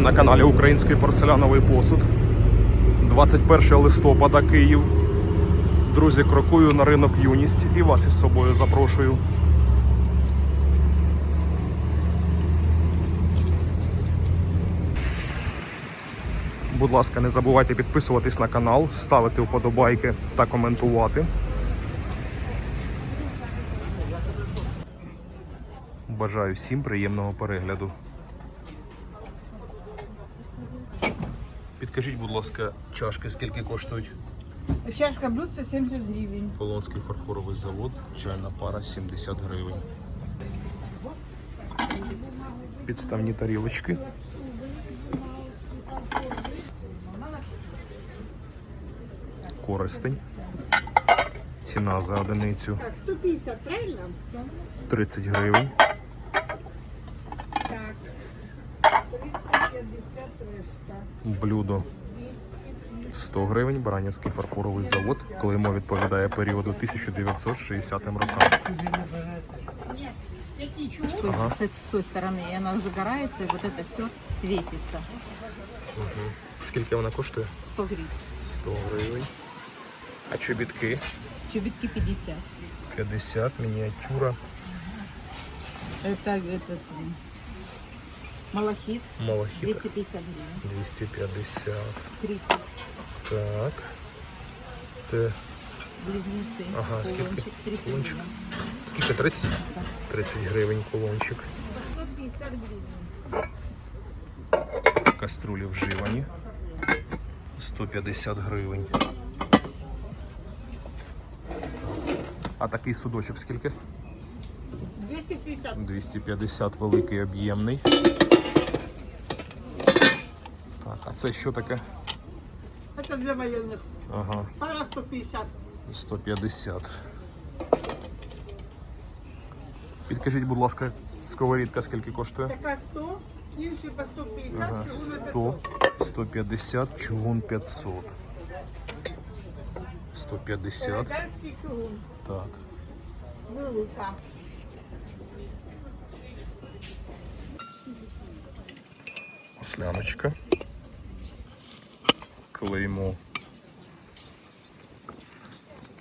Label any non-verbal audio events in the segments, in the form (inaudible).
На каналі Український порцеляновий посуд. 21 листопада Київ. Друзі, крокую на ринок юність і вас із собою запрошую. Будь ласка, не забувайте підписуватись на канал, ставити вподобайки та коментувати. Бажаю всім приємного перегляду. Підкажіть, будь ласка, чашки скільки коштують? Чашка блюдца 70 гривен. Полонський фарфоровий завод, чайна пара 70 гривень. Підставні тарілочки. Користень. Ціна за одиницю Так, 150, правильно? 30 гривень. Блюдо 100 гривень. Баранівський фарфоровий завод. Клеймо відповідає періоду 1960 рокам. Нет, такие чего? Ага. с той стороны, и она загорается, и вот это все светится. Скільки вона коштує? 100 гривен. 100 гривень. А чобітки? Чубитки 50. 50, мініатюра, Это этот м, малахит малахіт 250 гривен. 250. 30 Так. Це близнецы. Ага, скидка. Кулончик 30 Кулончик. гривен. скільки 30? 30 гривень колончик. 150 гривен. Каструлі вживані. 150 гривень. А такий судочок скільки? 250. 250 великий об'ємний. Так, а це що таке? Это для военных. Ага, Пара 150. 150. Підкажіть, будь ласка, сковорідка скільки коштує? Такая 100, інший по 150, Ага, чугунна 100, 150, чугун 500. 150, Солидарський чугун. так. Велика. Сляночка. Клеймо.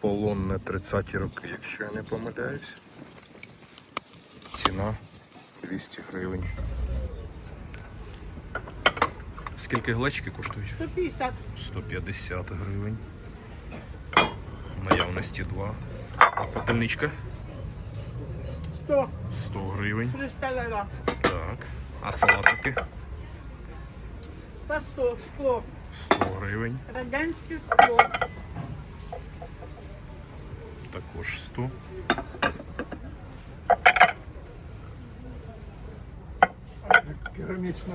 Полонне 30 роки, якщо я не помиляюсь. Ціна 200 гривень. Скільки глечики коштують? 150. 150 гривень. Наявності два. Пательничка 100. 100 гривень. Кришталева. Так. А салатики По 100. Скло. 100 гривень. Радянське скло. Також 100. Керамічна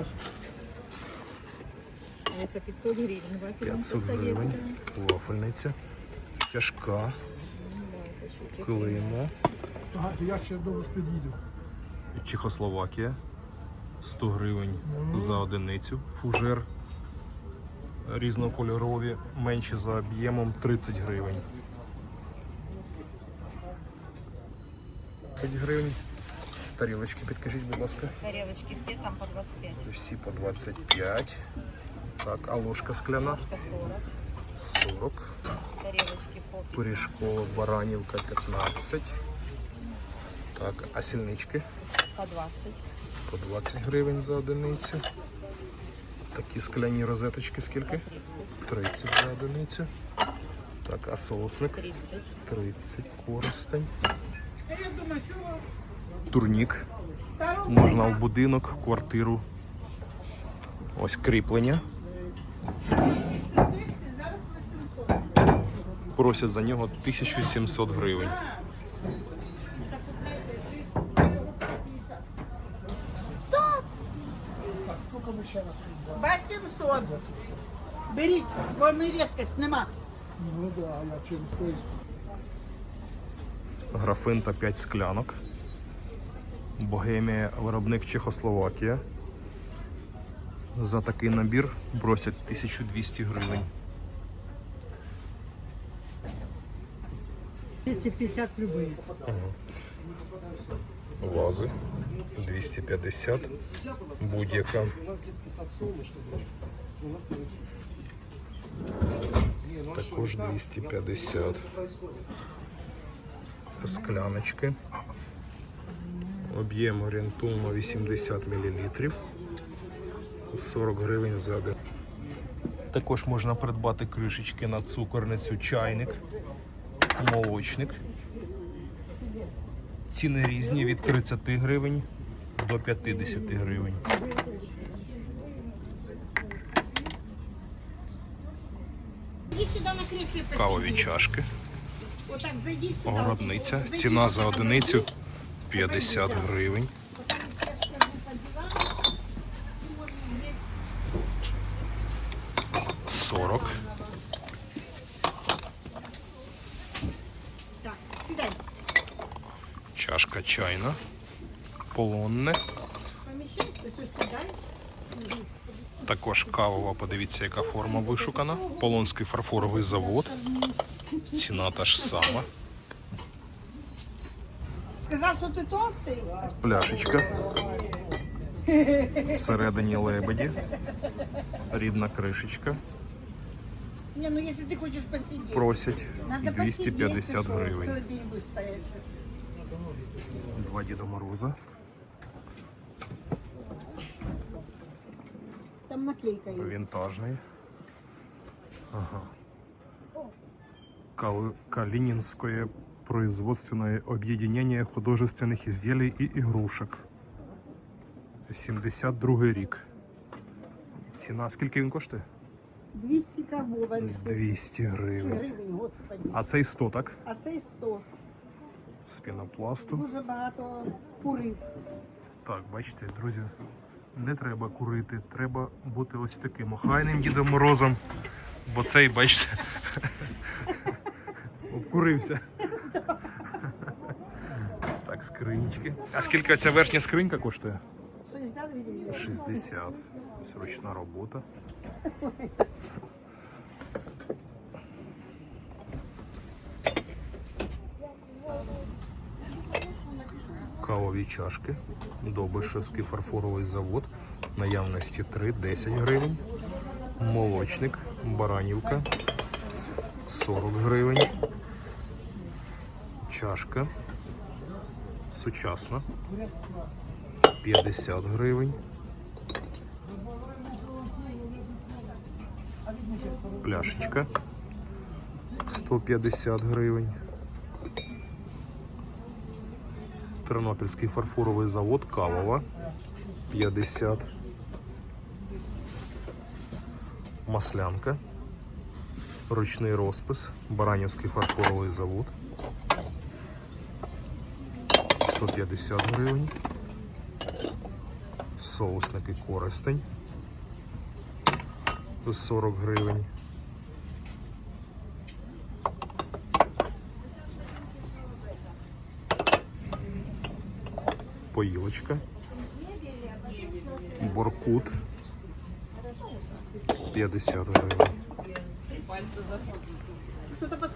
Это 500 гривен. Вафельница 500 гривень. Вафельниця. Тяжка. Клеймо. Ага, я ще до вас під'їду. Чехословакія. 100 гривень за одиницю. Фужер. Різнокольорові, менші за об'ємом 30 гривень. 30 гривень. Тарілочки підкажіть, будь ласка. Тарелочки все там по 25. Всі по 25. Так, а ложка скляна Ложка 40. 40. Тарелочки по 50. Пиріжкова баранівка 15. Так, а сільнички По 20. по 20 гривень за одиницю. Такі скляні розеточки скільки? 30. 30 за одиницю. Так, а соусник 30. 30 користень. Турнік. Можна в будинок, квартиру. Ось кріплення. Просять за нього 1700 гривень. По 700. Беріть, вони рідкість нема. Ну да, я через той. Графин та 5 склянок. Богемія, виробник Чехословакія. За такий набір просять 1200 гривень. 250 любые. Вази 250. Будь-яка. Також 250. Скляночки. Об'єм орієнтовно 80 мл. 40 гривень за один. Також можна придбати кришечки на цукорницю, чайник, молочник. Ціни різні від 30 гривень до 50 гривень. Кавові чашки, Вот так зайди сюда. городниця. Зайди Ціна за одиницю подойди. 50 гривень. Вот так я скажу по дивану. Ты можешь здесь 40. Так, сідай. Чашка чайна. Полонне. Також кавова, подивіться, яка форма вишукана. Полонський фарфоровий завод. Ціна та ж сама. Сказав, що ти толстий? Пляшечка. Всередині лебеді. Рідна кришечка. Не, ну якщо ти хочеш посидіти. Просять Надо 250 гривень Цілий день вистоять. Два Діда Мороза. Там наклейка є. Винтажный. Ага. Кал- Калининское производственное объединение художественных изделий и игрушек. 72 рік. Ціна скільки він коштує? 200 кавова. 200 гривень. гривень, господи. А цей 100, так? А цей 100. З пінопласту. Дуже багато курив. Так, бачите, друзі, не треба курити, треба бути ось таким охайним Дідом Морозом, бо цей, бачите, (laughs) обкурився. Так, скринічки. А скільки ця верхня скринька коштує? 60 гривень. 60. Ось ручна робота. Кавові чашки. Добишевський фарфоровий завод. Наявності 3, 10 гривень. Молочник, баранівка 40 гривень. Чашка. Сучасна. 50 гривень. Пляшечка 150 гривень. Тернопільський фарфоровий завод Кавова 50. Маслянка. Ручний розпис. Баранівський фарфоровий завод. 150 гривень. Соусники користень. 40 гривень. Поїлочка. Боркут. 50 гривень.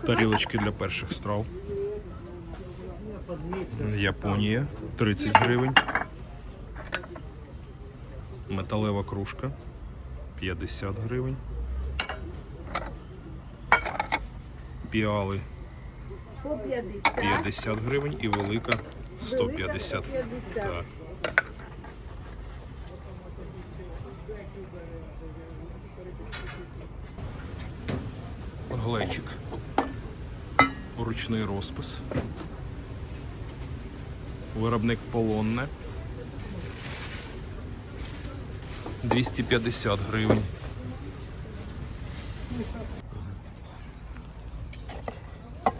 Тарілочки для перших страв. Японія 30 гривень. Металева кружка 50 гривень. Піали 50. 50 гривень і велика 150. 150. Так. Глечик. Ручний розпис. Виробник полонне. 250 гривень.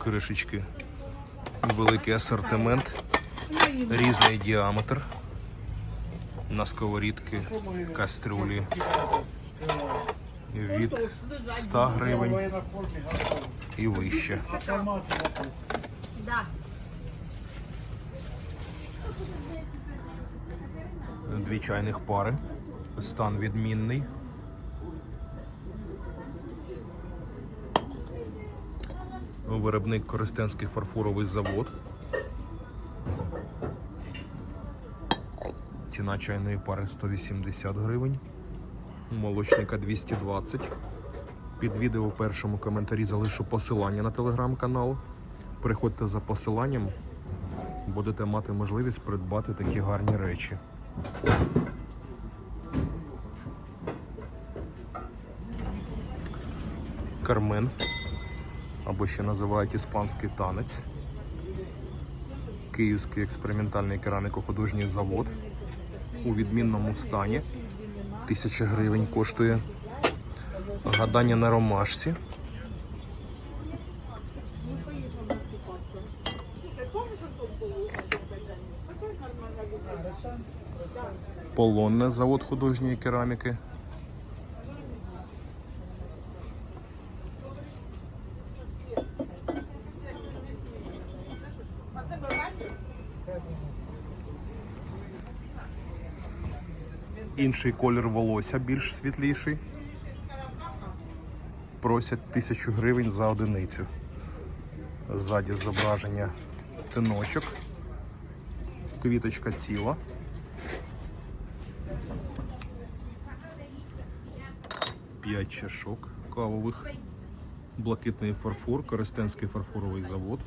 Кришечки. Великий асортимент. Різний діаметр. На сковорідки, кастрюлі. Від 100 гривень і вище. Дві чайних пари. Стан відмінний. Виробник Коростенський фарфоровий завод. Ціна чайної пари 180 гривень. Молочника 220. Під відео в першому коментарі залишу посилання на телеграм-канал. Переходьте за посиланням, будете мати можливість придбати такі гарні речі. Кармен, або ще називають іспанський танець. Київський експериментальний кераміко-художній завод у відмінному стані. Тисяча гривень коштує. Гадання на ромашці. Полонне завод художньої кераміки. Інший колір волосся більш світліший. Просять тисячу гривень за одиницю. Ззаді зображення тиночок. Квіточка ціла. П'ять чашок кавових. Блакитний фарфор, Коростенський фарфоровий завод.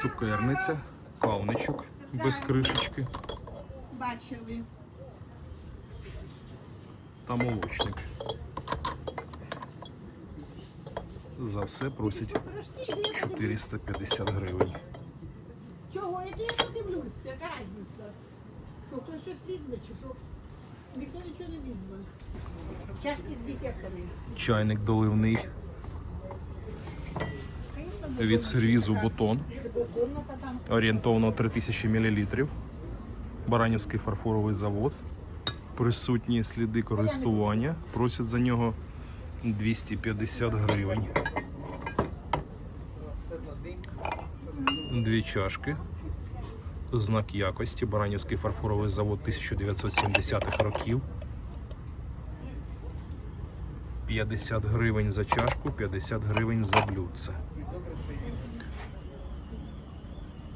Цукерниця, кавничок без кришечки Бачили. та молочник. За все просять 450 гривень. Чого? Я тебе подивлюсь, яка різниця? Що, хтось щось візьме, чи що? Ніхто нічого не візьме. Чашки з дефектами. Чайник доливний від сервізу Бутон. Орієнтовно 3000 мл. Баранівський фарфоровий завод. Присутні сліди користування. Просять за нього 250 гривень. Дві чашки. Знак якості. Баранівський фарфоровий завод 1970-х років. 50 гривень за чашку, 50 гривень за блюдце.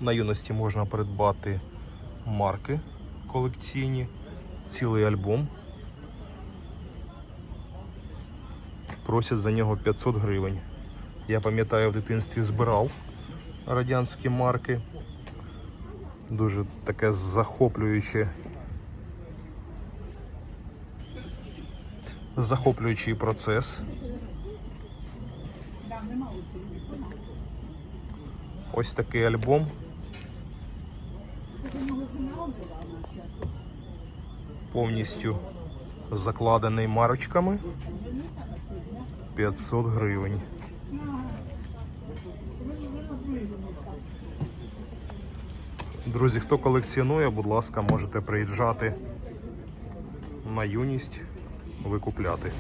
На юності можна придбати марки колекційні, цілий альбом. Просять за нього 500 гривень. Я пам'ятаю, в дитинстві збирав радянські марки. Дуже таке захоплююче. Захоплюючий процес. Ось такий альбом. Повністю закладений марочками. 500 гривень. Друзі, хто колекціонує, будь ласка, можете приїжджати на юність, викупляти.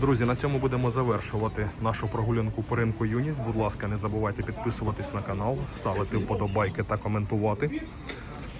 Друзі, на цьому будемо завершувати нашу прогулянку по ринку Юність. Будь ласка, не забувайте підписуватись на канал, ставити вподобайки та коментувати.